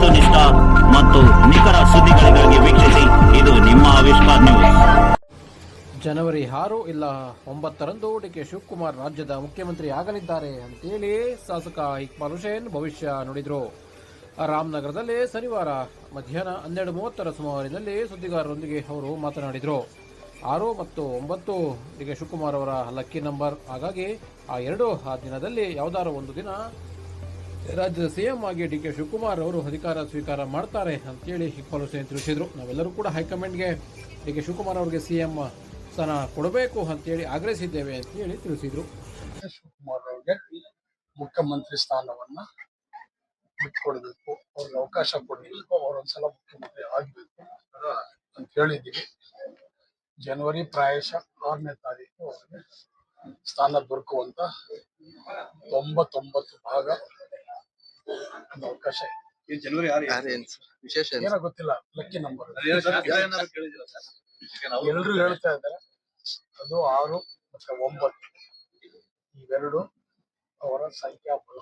ವಸ್ತುನಿಷ್ಠ ಮತ್ತು ನಿಖರ ಸುದ್ದಿಗಳಿಗಾಗಿ ವೀಕ್ಷಿಸಿ, ಇದು ನಿಮ್ಮ ಆವಿಷ್ಕಾರ ನ್ಯೂಸ್ ಜನವರಿ ಆರು ಇಲ್ಲ ಒಂಬತ್ತರಂದು ಡಿ ಕೆ ಶಿವಕುಮಾರ್ ರಾಜ್ಯದ ಮುಖ್ಯಮಂತ್ರಿ ಆಗಲಿದ್ದಾರೆ ಅಂತೇಳಿ ಶಾಸಕ ಇಕ್ಬಾಲ್ ಹುಸೇನ್ ಭವಿಷ್ಯ ನುಡಿದರು. ರಾಮನಗರದಲ್ಲಿ ಶನಿವಾರ ಮಧ್ಯಾಹ್ನ ಹನ್ನೆರಡು ಮೂವತ್ತರ ಸುಮಾರಿನಲ್ಲಿ ಸುದ್ದಿಗಾರರೊಂದಿಗೆ ಅವರು ಮಾತನಾಡಿದರು. ಆರು ಮತ್ತು ಒಂಬತ್ತು ಡಿ ಕೆ ಶಿವಕುಮಾರ್ ಅವರ ಲಕ್ಕಿ ನಂಬರ್. ಹಾಗಾಗಿ ಆ ಎರಡು ಆ ದಿನದಲ್ಲಿ ಯಾವುದಾದ್ರು ಒಂದು ದಿನ ರಾಜ್ಯದ ಸಿಎಂ ಆಗಿ ಡಿ ಕೆ ಶಿವಕುಮಾರ್ ಅವರು ಅಧಿಕಾರ ಸ್ವೀಕಾರ ಮಾಡ್ತಾರೆ ಅಂತೇಳಿ ಇಕ್ಬಾಲ್ ಹುಸೇನ್ ತಿಳಿಸಿದರು. ನಾವೆಲ್ಲರೂ ಕೂಡ ಹೈಕಮಾಂಡ್ಗೆ ಡಿ ಕೆ ಶಿವಕುಮಾರ್ ಅವರಿಗೆ ಸಿಎಂ ಸ್ಥಾನ ಕೊಡಬೇಕು ಅಂತೇಳಿ ಆಗ್ರಹಿಸಿದ್ದೇವೆ ಅಂತೇಳಿ ತಿಳಿಸಿದರು. ಶಿವಕುಮಾರ್ ಅವರಿಗೆ ಮುಖ್ಯಮಂತ್ರಿ ಸ್ಥಾನವನ್ನ ಬಿಟ್ಕೊಡ್ಬೇಕು. ಅವ್ರಿಗೆ ಅವಕಾಶ ಕೊಡಬೇಕು. ಅವರೊಂದ್ಸಲ ಮುಖ್ಯಮಂತ್ರಿ ಆಗಬೇಕು ಅಂತ ಹೇಳಿದ್ದೀವಿ. ಜನವರಿ ಪ್ರಾಯಶಃ ಆರನೇ ತಾರೀಕು ಅವ್ರಿಗೆ ಸ್ಥಾನ ದೊರಕುವಂತ ತೊಂಬತ್ತೊಂಬತ್ತು ಭಾಗ ಒಂದು ಅವಕಾಶ ಇದೆ. ಜನವರಿ ಆರು ಸರ್ ವಿಶೇಷ ಏನೋ ಗೊತ್ತಿಲ್ಲ ಲಕ್ಕಿ ನಂಬರ್ ಎಲ್ರು ಹೇಳ್ತಾ ಇದ್ದಾರೆ ಅದು ಆರು ಮತ್ತೆ ಒಂಬತ್ತು. ಇವೆರಡು ಅವರ ಸಂಖ್ಯಾಬಲ